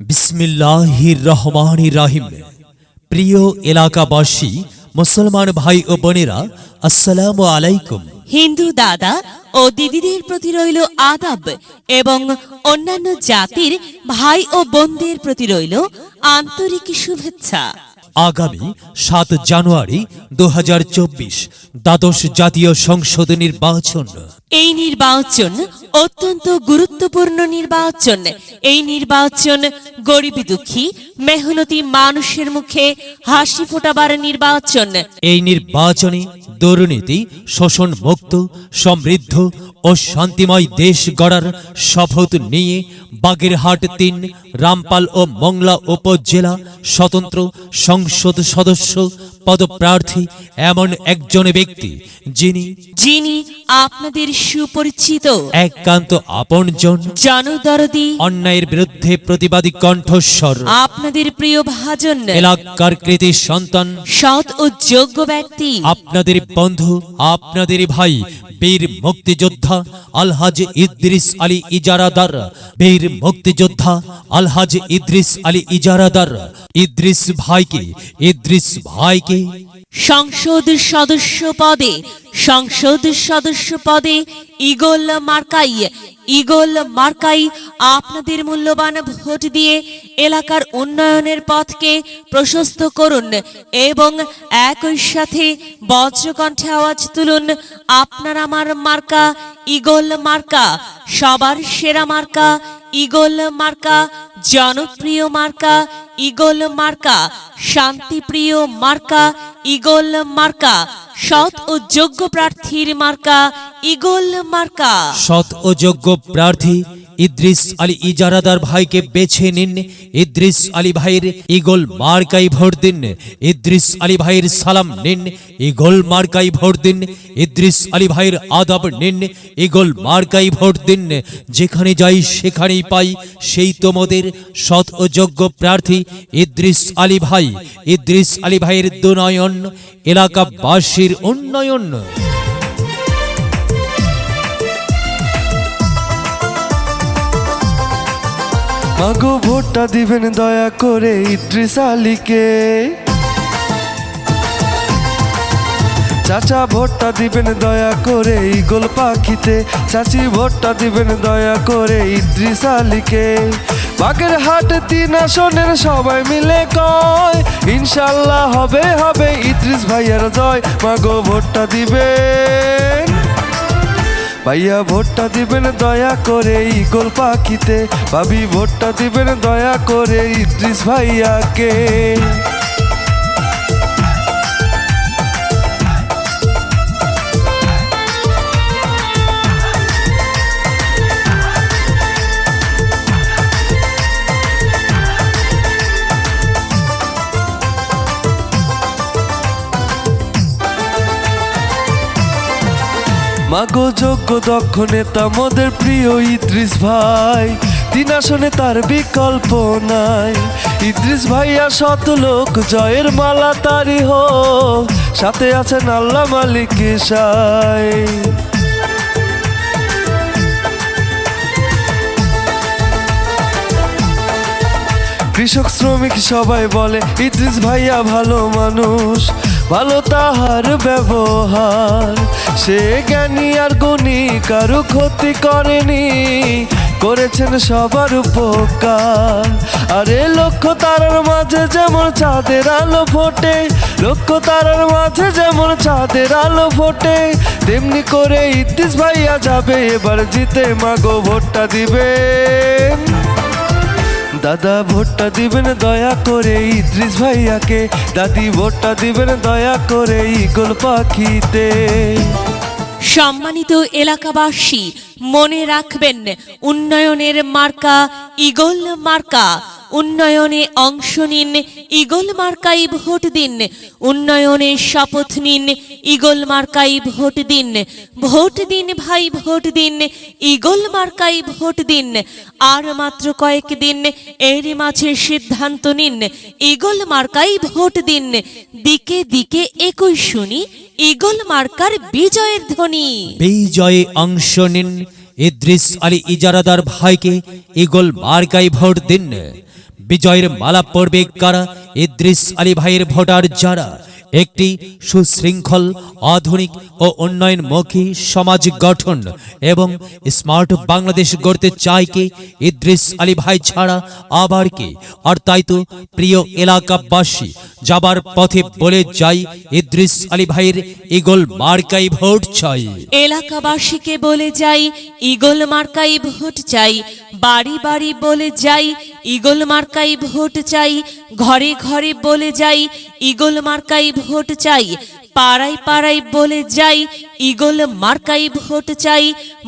বিসমিল্লাহির রহমানির রাহিম প্রিয় এলাকাবাসী মুসলমান ভাই ও বোনেরা আসসালামু আলাইকুম। হিন্দু দাদা ও দিদিদের প্রতি রইল আদাব এবং অন্যান্য জাতির ভাই ও বোনদের প্রতি রইল আন্তরিক শুভেচ্ছা। আগামী সাত জানুয়ারি দু হাজার চব্বিশ দ্বাদশ জাতীয় সংসদ নির্বাচন। এই নির্বাচন অত্যন্ত গুরুত্বপূর্ণ নির্বাচন। এই নির্বাচন গরিব দুঃখী মেহনতি মানুষের মুখে হাসি ফোটাবার নির্বাচন। এই নির্বাচনে দুর্নীতি শোষণ মুক্ত সমৃদ্ধ ও শান্তিময় দেশ গড়ার শপথ নিয়ে বাগেরহাট তিন রামপাল ও মংলা উপজেলা স্বতন্ত্র সংসদ সদস্য পদপ্রার্থী এমন একজন ব্যক্তি যিনি যিনি আপনাদের সুপরিচিত। একান্ত আপনজন। দরদি অন্যায়ের বিরুদ্ধে প্রতিবাদী কণ্ঠস্বর। আপনাদের প্রিয় ভাজন। এলাকার কৃতি সন্তান। সৎ ও যোগ্য ব্যক্তি। আপনাদের বন্ধু আপনাদের ভাই বীর মুক্তিযোদ্ধা আলহাজ ইদ্রিস আলী ইজারাদার। বীর মুক্তিযোদ্ধা আলহাজ ইদ্রিস আলী ইজারাদার। ইদ্রিস ভাইকে ইদ্রিস ভাইকে। সংসদ সদস্য পদে, সংসদ সদস্য পদে ইগল মার্কাই ইগল মার্কাই আপনাদের মূল্যবান ভোট দিয়ে এলাকার উন্নয়নের পথকে প্রশস্ত করুন এবং একই সাথে বজ্রকণ্ঠে আওয়াজ তুলুন আপনার আমার মার্কা ইগল মার্কা, সবার সেরা মার্কা ইগল মার্কা, জনপ্রিয় মার্কা ইগল মার্কা, শান্তিপ্রিয় মার্কা, ইগল মার্কা, সৎ ও যোগ্য প্রার্থীর মার্কা, ইগল মার্কা। সৎ ও যোগ্য প্রার্থী ইদ্রিস আলী ইজারাদার ভাইকে বেছে নিন। ইদ্রিস আলী ভাইয়ের ইগল মার্কাই ভোট দিন। ইদ্রিস আলী ভাইয়ের সালাম নিন। ইগল মার্কাই ভোট দিন। ইদ্রিস আলী ভাইয়ের আদাব নিন। ইগল মার্কাই ভোট দিন। যেখানে যাই সেখানেই পাই। সেই তোমাদের সৎ ও যোগ্য প্রার্থী ইদ্রিস আলী ভাই, ইদ্রিস আলী ভাইয়ের দুনয়ন, এলাকাবাসীর উন্নয়ন। মাগো ভোটটা দিবেন দয়া করে ইদ্রিস আলীকে। চাচা ভোটটা দিবেন দয়া করে ইগল পাখিতে, চাচি ভোটটা দিবেন দয়া করে ইদ্রিস আলীকে। বাগের হাট তিন আসনের সবাই মিলে কয়, ইনশাল্লাহ হবে হবে ইদ্রিস ভাইয়ার জয়। মাগো ভোটটা দিবে ভাইয়া ভোটটা দিবেন দয়া করে ইগল পাখিতে। ভাবি ভোটটা দিবেন দয়া করে ইদ্রিস ভাইয়াকে। মাগো যোগ্য দক্ষ নেতা মোদের প্রিয় ইদ্রিস ভাই। তিন আসনে তার বিকল্প নাই। ইদ্রিস ভাইয়া শত লোক, জয়ের মালা তারি হো সাথে আছেন আল্লাহ মালিক সাই কৃষক শ্রমিক সবাই বলে, ইদ্রিস ভাইয়া ভালো মানুষ। ভালো তাহার ব্যবহার। সে জ্ঞানী আর গুণী কারও ক্ষতি করেনি। করেছেন সবার উপকার। আরে লক্ষ্য তারার মাঝে যেমন চাঁদের আলো ফোটে, লক্ষ্য তারার মাঝে যেমন চাঁদের আলো ফোটে, তেমনি করে ইদ্রিস ভাইয়া যাবে, এবার জিতে মাগো ভোটটা দিবেন দাদা, ভোটটা দিবেন দয়া করে ইদ্রিস ভাইয়াকে। দাদি, ভোটটা দিবেন দয়া করে ইগল পাখিতে। সম্মানিত এলাকাবাসী মনে রাখবেন, উন্নয়নের মার্কা ইগল মার্কা, উন্নয়নে অংশ নিন ইগল মার্কাই ভোট দিন, উন্নয়নে শপথ নিন ইগল মার্কাই ভোট দিন ভোট দিন ভাই, ভোট দিন ইগল মার্কাই ভোট দিন, আর মাত্র কয়েক দিন, এর মাঝে সিদ্ধান্ত নিন ইগল মার্কাই ভোট দিন, দিকে দিকে একই শুনি ইগল মার্কার বিজয়ের ধ্বনি। বিজয়ে অংশ নিন ইদ্রিস আলী ইজারাদার ভাইকে ইগল মার্কাই ভোট দিন। বিজয়ের মালা পড়বে কারা? ইদ্রিস আলী ভাইয়ের ভোটার যারা? একটি সুশৃঙ্খল, আধুনিক ও উন্নয়নমুখী সমাজ গঠন এবং স্মার্ট বাংলাদেশ গড়তে চায় কে ইদ্রিস আলী ভাই ছাড়া আবার কে? আর তাই তো প্রিয় এলাকাবাসী, যাবার পথে বলে যাই, ইদ্রিস আলী ভাইয়ের ইগল মার্কাই ভোট চাই। এলাকাবাসীকে বলে যাই ইগল মার্কাই ভোট চাই, বাড়ি বাড়ি বলে যাই ইগল মার্কাই ভোট চাই ঘরে ঘরে বলে যাই ইগল মার্কাই ভোট চাই পাড়ায় পাড়ায় বলে যাই ইগল মার্কাই ভোট চাই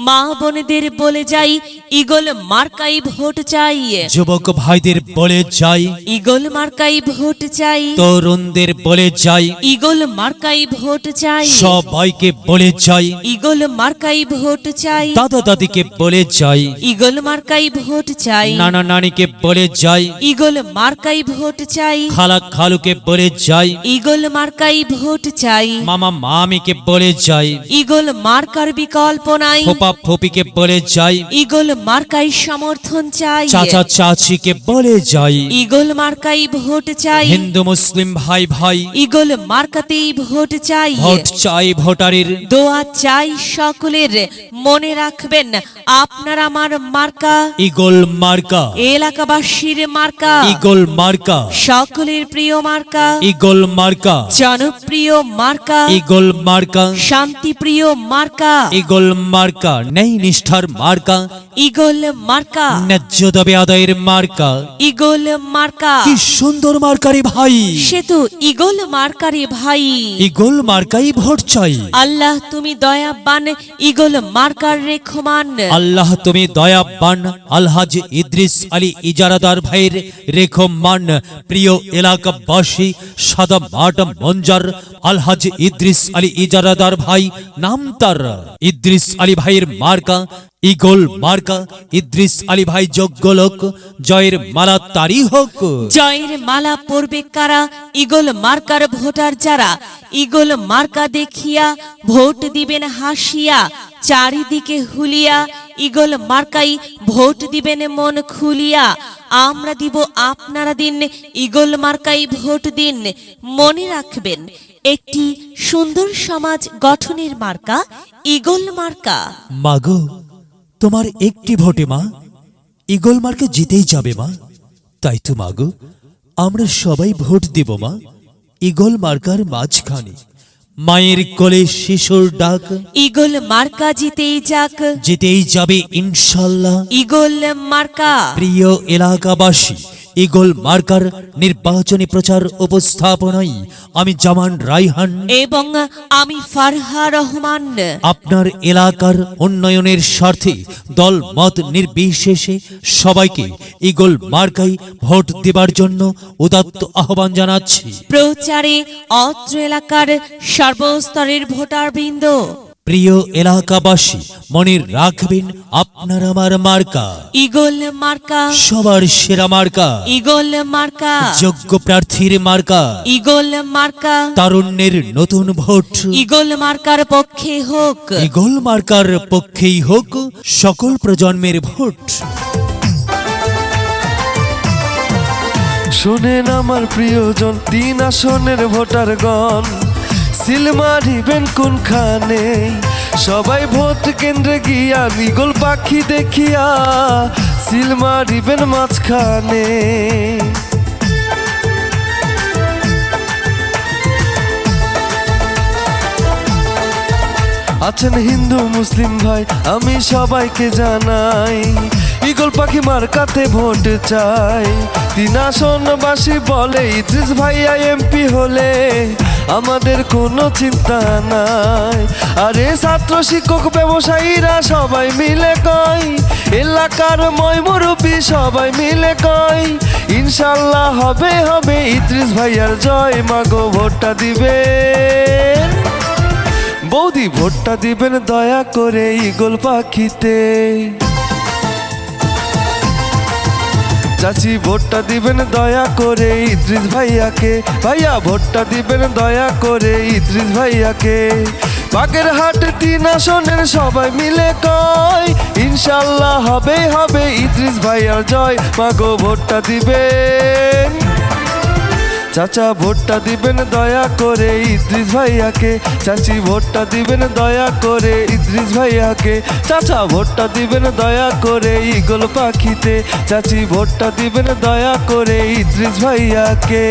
মা বোনদের বলে যাই ইগল মার্কাই ভোট চাই। যুবক ভাইদের বলে যাই ইগল মার্কাই ভোট চাই। তরুণদের বলে যাই ইগল মার্কাই ভোট চাই। সবাইকে বলে যাই ইগল মার্কাই ভোট চাই। দাদা দাদিকে বলে যাই ইগল মার্কাই ভোট চাই। নানা নানিকে বলে যাই ইগল মার্কাই ভোট চাই। খালা খালুকে বলে যাই ইগল মার্কাই ভোট চাই। মামা মামিকে বলে যাই। ইগল মার্কার বিকল্প নাই ফোপা ফোপিকে বলে যাই। ইগল মার্কাই সমর্থন চাই। চাচা চাচিকে বলে যাই। ইগল মার্কাই ভোট চাই। হিন্দু মুসলিম ভাই ভাই। ইগল মার্কাতেই ভোট চাই। ভোট চাই ভোটারের। দোয়া চাই সকলের। মনে রাখবেন আপনার আমার মার্কা। ইগল মার্কা। এলাকাবাসীর মার্কা। ইগল মার্কা। সকলের প্রিয় মার্কা। ইগল মার্কা। জনপ্রিয় মার্কা ইগল মার্কা। শান্তিপ্রিয় মার্কা। ইগল মার্কা নেই নিষ্ঠার মার্কা। ইগল মার্কা। ন্যায্য দাবি আদায়ের মার্কা। ইগল মার্কা। কি সুন্দর মার্কারি ভাই। সে তো ইগল মার্কারে ভাই। ইগল মার্কাই ভোট চাই। আল্লাহ তুমি দয়াবান ইগল মার্কার রেখমান। আল্লাহ তুমি দয়াবান আলহাজ ইদ্রিস আলী ইজারাদার ভাইয়ের রেখো মান প্রিয় এলাকাবাসী সাদা মাট মঞ্জার আলহাজ ইদ্রিস আলী ইজারাদার ভাই নাম তার। ইদ্রিস আলী ভাইয়ের মার্কা ইগল মার্কা, ইদ্রিস আলী ভাই যোগ্য লোক, জয়ের মালা তারি হোক। জয়ের মালা পড়বে কারা? ইগল মার্কার ভোটার যারা? ইগল মার্কা দেখিয়া ভোট দিবেন হাসিয়া, চারিদিকে হুলিয়া ইগল মার্কাই ভোট দিবেন মন খুলিয়া। আমরা দিব আপনারা দিন ইগল মার্কাই ভোট দিন, মনে রাখবেন একটি সুন্দর সমাজ গঠনের মার্কা ইগল মার্কা। মাগো তোমার একটি ভোটে মা ইগল মার্কে জিতেই যাবে মা। তাই তো মাগো আমরা সবাই ভোট দেব মা ইগল মার্কার মাঝখানে। মায়ের কোলে শিশুর ডাক। ইগল মার্কা জিতেই যাক। জিতেই যাবে ইনশাল্লাহ। ইগল মার্কা। প্রিয় এলাকাবাসী ইগল মার্কার নির্বাচনী প্রচার উপস্থাপনায় আমি জামান রাইহান এবং আমি ফারহা রহমান। আপনার এলাকার উন্নয়নের স্বার্থে দল মত নির্বিশেষে সবাইকে ইগল মার্কাই ভোট দেবার জন্য উদাত্ত আহ্বান জানাচ্ছি। প্রচারে অত্র এলাকার সর্বস্তরের ভোটারবৃন্দ। প্রিয় এলাকাবাসী মনে রাখবেন আপনার আমার মার্কা। ইগল মার্কা। সবার সেরা মার্কা। ইগল মার্কা। যোগ্য প্রার্থীর মার্কা। ইগল মার্কা। তারুণ্যের নতুন ভোট। ইগল মার্কার পক্ষে হোক। ইগল মার্কার পক্ষেই হোক সকল প্রজন্মের ভোট। শোনেন আমার প্রিয়জন তিন আসনের ভোটারগণ। সিল মারিবেন কোনখানে? সবাই ভোট কেন্দ্রে গিয়া নিগল পাখি দেখিয়া সিল মারিবেন মাঝখানে। আছেন হিন্দু, মুসলিম ভাই, আমি সবাইকে জানাই ইগল পাখি মার্কাতে ভোট চাই। তিন আসনবাসী বলে, ইদ্রিস ভাইয়া এমপি হলে আমাদের কোনো চিন্তা নাই। আরে ছাত্র, শিক্ষক, ব্যবসায়ীরা সবাই মিলে কয়, এলাকার ময় মুরব্বী সবাই মিলে কয়, ইনশাল্লাহ হবে হবে, ইদ্রিস ভাইয়ার জয়, মাগো ভোটটা দিবে। বৌদি ভোটটা দিবেন দয়া করে ইগল পাখিতে। চাচি ভোটটা দিবেন দয়া করে ইদ্রিস ভাইয়াকে। ভাইয়া ভোটটা দিবেন দয়া করে ইদ্রিস ভাইয়াকে। বাগের হাট তিন আসনের সবাই মিলে কয়। ইনশাল্লাহ হবে হবে ইদ্রিস ভাইয়ার জয়। মাগো ভোটটা দিবেন চাচা ভোটটা দিবেন দয়া করে ইদ্রিস ভাইয়াকে। চাচি ভোটটা দিবেন দয়া করে ইদ্রিস ভাইয়াকে। চাচা ভোটটা দিবেন দয়া করে ইগল পাখিতে। চাচি ভোটটা দিবেন দয়া করে ইদ্রিস ভাইয়াকে।